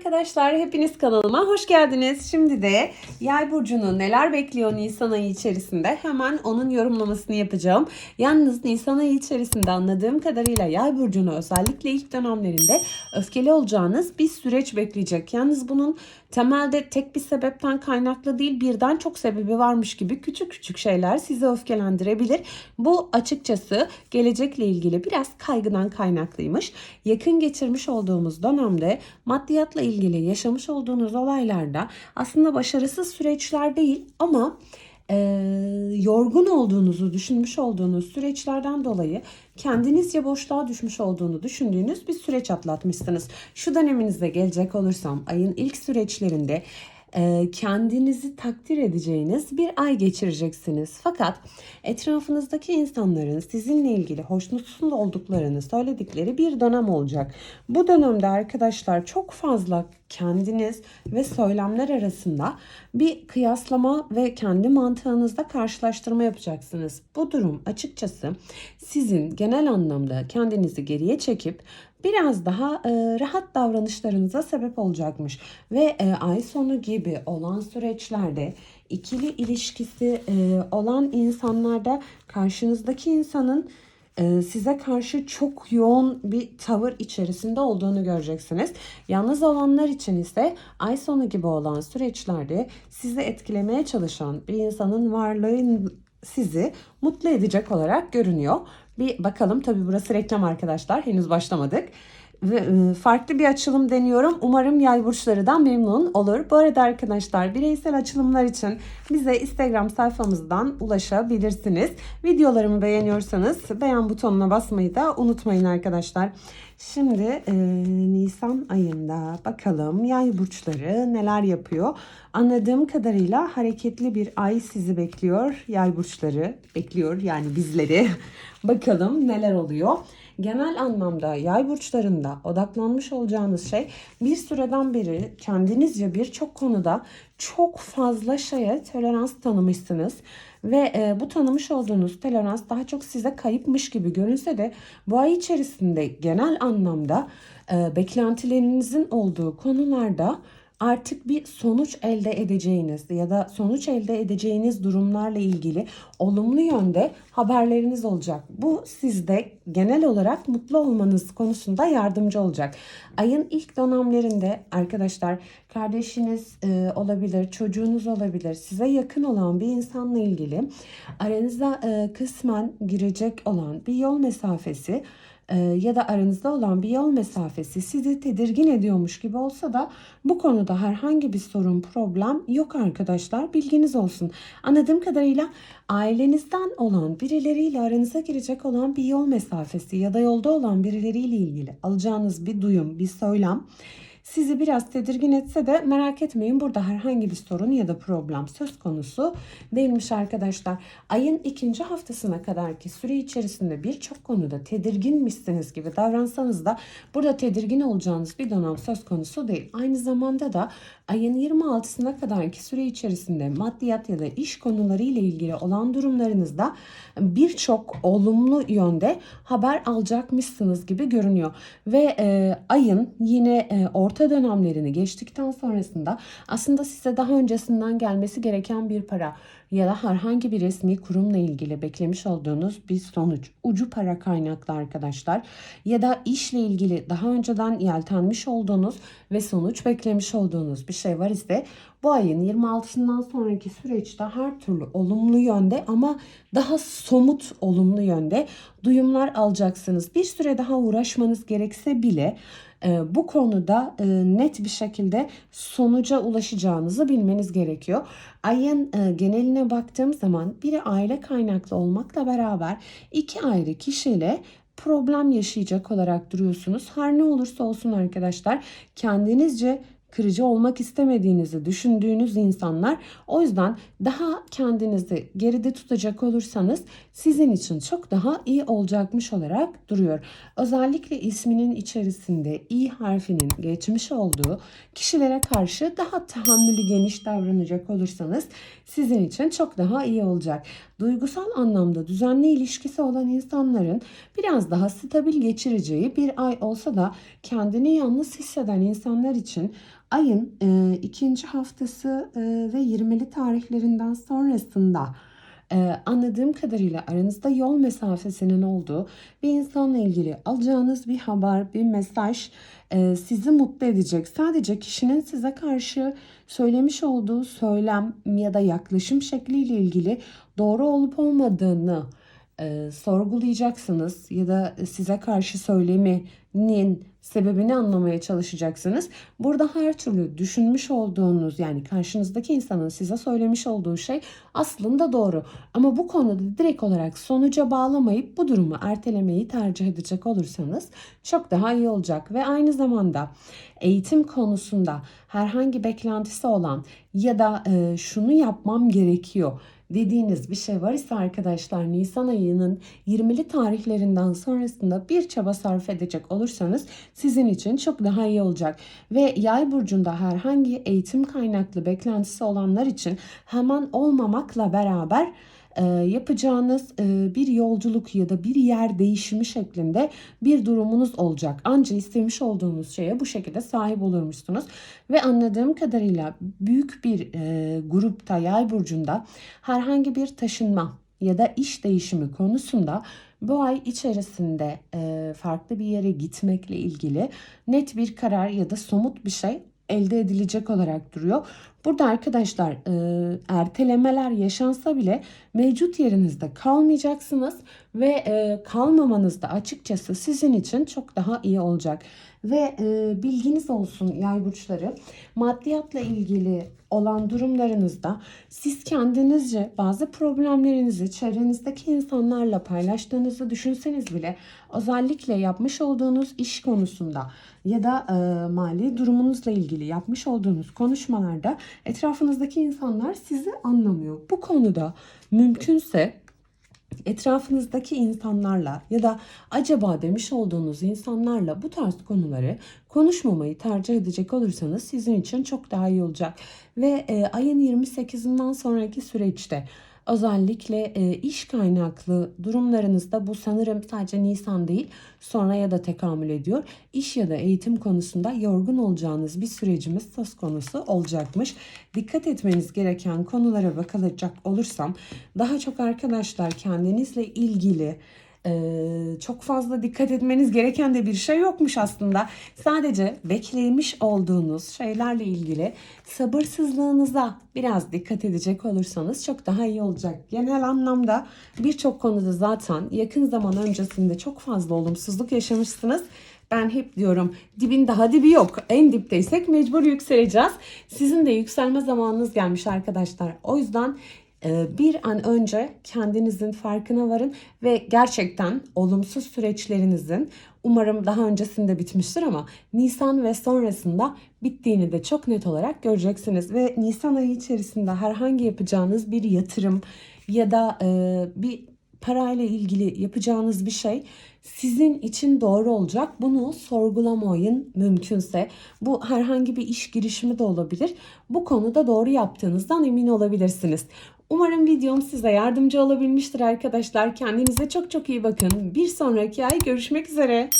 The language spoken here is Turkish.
arkadaşlar, hepiniz kanalıma hoş geldiniz. Şimdi de Yay burcunu neler bekliyor Nisan ayı içerisinde hemen onun yorumlamasını yapacağım. Yalnız Nisan ayı içerisinde anladığım kadarıyla Yay burcunu özellikle ilk dönemlerinde öfkeli olacağınız bir süreç bekleyecek. Yalnız bunun temelde tek bir sebepten kaynaklı değil birden çok sebebi varmış gibi küçük küçük şeyler sizi öfkelendirebilir. Bu açıkçası gelecekle ilgili biraz kaygıdan kaynaklıymış. Yakın geçirmiş olduğumuz dönemde maddiyatla ilgili yaşamış olduğunuz olaylarda aslında başarısız süreçler değil ama e, yorgun olduğunuzu düşünmüş olduğunuz süreçlerden dolayı kendinizce boşluğa düşmüş olduğunu düşündüğünüz bir süreç atlatmışsınız. Şu döneminizde gelecek olursam ayın ilk süreçlerinde kendinizi takdir edeceğiniz bir ay geçireceksiniz. Fakat etrafınızdaki insanların sizinle ilgili hoşnutsuz olduklarını söyledikleri bir dönem olacak. Bu dönemde arkadaşlar çok fazla kendiniz ve söylemler arasında bir kıyaslama ve kendi mantığınızda karşılaştırma yapacaksınız. Bu durum açıkçası sizin genel anlamda kendinizi geriye çekip biraz daha e, rahat davranışlarınıza sebep olacakmış. Ve e, ay sonu gibi olan süreçlerde ikili ilişkisi e, olan insanlarda karşınızdaki insanın e, size karşı çok yoğun bir tavır içerisinde olduğunu göreceksiniz. Yalnız olanlar için ise ay sonu gibi olan süreçlerde sizi etkilemeye çalışan bir insanın varlığı sizi mutlu edecek olarak görünüyor. Bir bakalım tabii burası reklam arkadaşlar henüz başlamadık. E, farklı bir açılım deniyorum. Umarım yay burçlarından memnun olur. Bu arada arkadaşlar bireysel açılımlar için bize Instagram sayfamızdan ulaşabilirsiniz. Videolarımı beğeniyorsanız beğen butonuna basmayı da unutmayın arkadaşlar. Şimdi e, Nisan ayında bakalım yay burçları neler yapıyor. Anladığım kadarıyla hareketli bir ay sizi bekliyor. Yay burçları bekliyor yani bizleri. bakalım neler oluyor. Genel anlamda yay burçlarında odaklanmış olacağınız şey bir süreden beri kendinizce birçok konuda çok fazla şeye tolerans tanımışsınız. Ve e, bu tanımış olduğunuz tolerans daha çok size kayıpmış gibi görünse de bu ay içerisinde genel anlamda e, beklentilerinizin olduğu konularda artık bir sonuç elde edeceğiniz ya da sonuç elde edeceğiniz durumlarla ilgili olumlu yönde haberleriniz olacak. Bu sizde genel olarak mutlu olmanız konusunda yardımcı olacak. Ayın ilk dönemlerinde arkadaşlar kardeşiniz e, olabilir, çocuğunuz olabilir, size yakın olan bir insanla ilgili aranıza e, kısmen girecek olan bir yol mesafesi ya da aranızda olan bir yol mesafesi sizi tedirgin ediyormuş gibi olsa da bu konuda herhangi bir sorun, problem yok arkadaşlar. Bilginiz olsun. Anladığım kadarıyla ailenizden olan birileriyle aranıza girecek olan bir yol mesafesi ya da yolda olan birileriyle ilgili alacağınız bir duyum, bir söylem sizi biraz tedirgin etse de merak etmeyin burada herhangi bir sorun ya da problem söz konusu değilmiş arkadaşlar. Ayın ikinci haftasına kadarki süre içerisinde birçok konuda tedirginmişsiniz gibi davransanız da burada tedirgin olacağınız bir dönem söz konusu değil. Aynı zamanda da ayın 26'sına kadarki süre içerisinde maddiyat ya da iş konuları ile ilgili olan durumlarınızda birçok olumlu yönde haber alacakmışsınız gibi görünüyor. Ve e, ayın yine e, orta dönemlerini geçtikten sonrasında aslında size daha öncesinden gelmesi gereken bir para ya da herhangi bir resmi kurumla ilgili beklemiş olduğunuz bir sonuç, ucu para kaynaklı arkadaşlar ya da işle ilgili daha önceden yeltenmiş olduğunuz ve sonuç beklemiş olduğunuz bir şey var ise bu ayın 26'sından sonraki süreçte her türlü olumlu yönde ama daha somut olumlu yönde duyumlar alacaksınız. Bir süre daha uğraşmanız gerekse bile bu konuda e, net bir şekilde sonuca ulaşacağınızı bilmeniz gerekiyor. Ayın e, geneline baktığım zaman biri aile kaynaklı olmakla beraber iki ayrı kişiyle problem yaşayacak olarak duruyorsunuz. Her ne olursa olsun arkadaşlar kendinizce kırıcı olmak istemediğinizi düşündüğünüz insanlar. O yüzden daha kendinizi geride tutacak olursanız sizin için çok daha iyi olacakmış olarak duruyor. Özellikle isminin içerisinde i harfinin geçmiş olduğu kişilere karşı daha tahammülü geniş davranacak olursanız sizin için çok daha iyi olacak. Duygusal anlamda düzenli ilişkisi olan insanların biraz daha stabil geçireceği bir ay olsa da kendini yalnız hisseden insanlar için ayın e, ikinci haftası e, ve 20'li tarihlerinden sonrasında ee, anladığım kadarıyla aranızda yol mesafesinin olduğu bir insanla ilgili alacağınız bir haber, bir mesaj e, sizi mutlu edecek. Sadece kişinin size karşı söylemiş olduğu söylem ya da yaklaşım şekliyle ilgili doğru olup olmadığını e, sorgulayacaksınız ya da size karşı söyleminin sebebini anlamaya çalışacaksınız. Burada her türlü düşünmüş olduğunuz yani karşınızdaki insanın size söylemiş olduğu şey aslında doğru. Ama bu konuda direkt olarak sonuca bağlamayıp bu durumu ertelemeyi tercih edecek olursanız çok daha iyi olacak. Ve aynı zamanda eğitim konusunda herhangi beklentisi olan ya da e, şunu yapmam gerekiyor dediğiniz bir şey var ise arkadaşlar Nisan ayının 20'li tarihlerinden sonrasında bir çaba sarf edecek olursanız sizin için çok daha iyi olacak. Ve yay burcunda herhangi eğitim kaynaklı beklentisi olanlar için hemen olmamakla beraber yapacağınız e, bir yolculuk ya da bir yer değişimi şeklinde bir durumunuz olacak. Ancak istemiş olduğunuz şeye bu şekilde sahip olurmuşsunuz. Ve anladığım kadarıyla büyük bir e, grupta yay burcunda herhangi bir taşınma ya da iş değişimi konusunda bu ay içerisinde e, farklı bir yere gitmekle ilgili net bir karar ya da somut bir şey elde edilecek olarak duruyor. Burada arkadaşlar e, ertelemeler yaşansa bile mevcut yerinizde kalmayacaksınız ve e, kalmamanız da açıkçası sizin için çok daha iyi olacak. Ve e, bilginiz olsun yay burçları maddiyatla ilgili olan durumlarınızda siz kendinizce bazı problemlerinizi çevrenizdeki insanlarla paylaştığınızı düşünseniz bile özellikle yapmış olduğunuz iş konusunda ya da e, mali durumunuzla ilgili yapmış olduğunuz konuşmalarda etrafınızdaki insanlar sizi anlamıyor. Bu konuda mümkünse etrafınızdaki insanlarla ya da acaba demiş olduğunuz insanlarla bu tarz konuları konuşmamayı tercih edecek olursanız sizin için çok daha iyi olacak. Ve e, ayın 28'inden sonraki süreçte özellikle e, iş kaynaklı durumlarınızda bu sanırım sadece Nisan değil sonraya da tekamül ediyor. İş ya da eğitim konusunda yorgun olacağınız bir sürecimiz söz konusu olacakmış. Dikkat etmeniz gereken konulara bakılacak olursam daha çok arkadaşlar kendinizle ilgili ee, çok fazla dikkat etmeniz gereken de bir şey yokmuş aslında. Sadece beklemiş olduğunuz şeylerle ilgili sabırsızlığınıza biraz dikkat edecek olursanız çok daha iyi olacak. Genel anlamda birçok konuda zaten yakın zaman öncesinde çok fazla olumsuzluk yaşamışsınız. Ben hep diyorum dibin daha dibi yok. En dipteysek mecbur yükseleceğiz. Sizin de yükselme zamanınız gelmiş arkadaşlar. O yüzden bir an önce kendinizin farkına varın ve gerçekten olumsuz süreçlerinizin umarım daha öncesinde bitmiştir ama Nisan ve sonrasında bittiğini de çok net olarak göreceksiniz ve Nisan ayı içerisinde herhangi yapacağınız bir yatırım ya da e, bir parayla ilgili yapacağınız bir şey sizin için doğru olacak. Bunu sorgulamayın mümkünse. Bu herhangi bir iş girişimi de olabilir. Bu konuda doğru yaptığınızdan emin olabilirsiniz. Umarım videom size yardımcı olabilmiştir arkadaşlar. Kendinize çok çok iyi bakın. Bir sonraki ay görüşmek üzere.